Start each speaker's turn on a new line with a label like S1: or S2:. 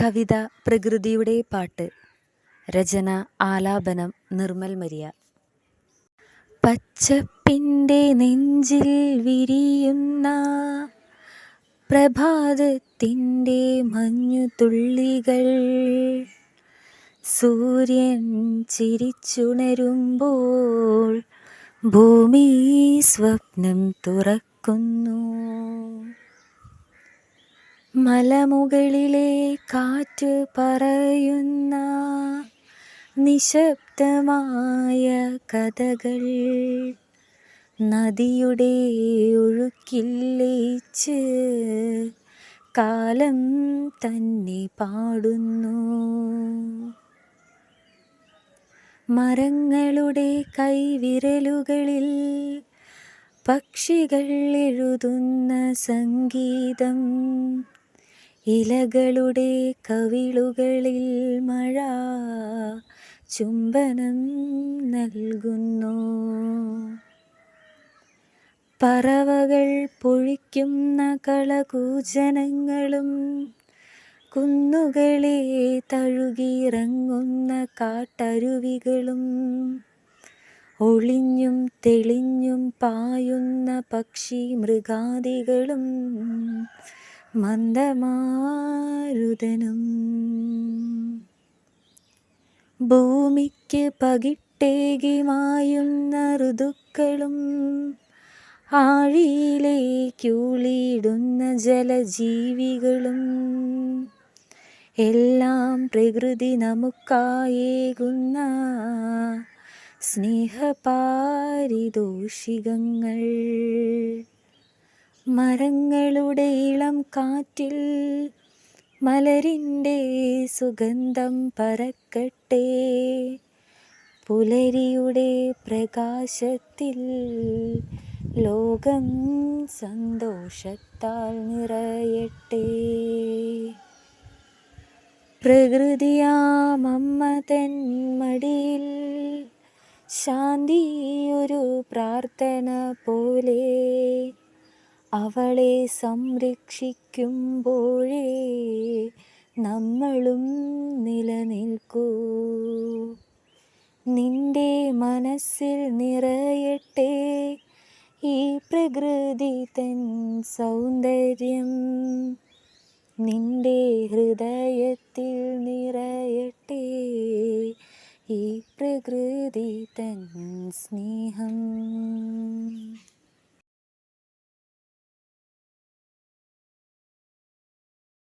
S1: കവിത പ്രകൃതിയുടെ പാട്ട്. രചന ആലാപനം നിർമ്മൽ മരിയ. പച്ചപ്പിന്റെ നെഞ്ചിൽ വിരിയുന്ന പ്രഭാതത്തിന്റെ മഞ്ഞുതുള്ളികൾ സൂര്യൻ ചിരിച്ചുണരുമ്പോൾ ഭൂമി സ്വപ്നം തുറക്കുന്നു. മലമുകളിലെ കാറ്റ് പറയുന്ന നിശബ്ദമായ കഥകൾ. നദിയുടെ ഒഴുക്കില്ലേച്ച് കാലം തന്നെ പാടുന്നു. മരങ്ങളുടെ കൈവിരലുകളിൽ പക്ഷികൾ എഴുതുന്ന സംഗീതം. ഇലകളുടെ കവിളുകളിൽ മഴ ചുംബനം നൽകുന്നു. പറവകൾ പൊഴിക്കുന്ന കളകൂജനങ്ങളും കുന്നുകളെ തഴുകിയിറങ്ങുന്ന കാട്ടരുവികളും ഒളിഞ്ഞും തെളിഞ്ഞും പായുന്ന പക്ഷി മൃഗാദികളും മന്ദമാരുതനും. ഭൂമിക്ക് പകിട്ടേകി മായുന്ന ഋതുക്കളും ആഴിയിലേക്കുളിയിടുന്ന ജലജീവികളും. എല്ലാം പ്രകൃതി നമുക്കായേകുന്ന സ്നേഹപാരിതോഷികങ്ങൾ. മരങ്ങളുടെ ഇളം കാറ്റിൽ മലരിന്റെ സുഗന്ധം പരക്കട്ടെ പുലരിയുടെ പ്രകാശത്തിൽ ലോകം സന്തോഷത്താൽ നിറയട്ടെ. പ്രകൃതിയാമമ്മ തൻ മടിയിൽ ഒരു പ്രാർത്ഥന പോലെ. അവളെ സംരക്ഷിക്കുമ്പോഴേ നമ്മളും നിലനിൽക്കൂ. നിന്റെ മനസ്സിൽ നിറയട്ടെ ഈ പ്രകൃതി തൻ സൗന്ദര്യം. നിന്റെ ഹൃദയത്തിൽ നിറയട്ടെ ഈ പ്രകൃതി തൻ സ്നേഹം.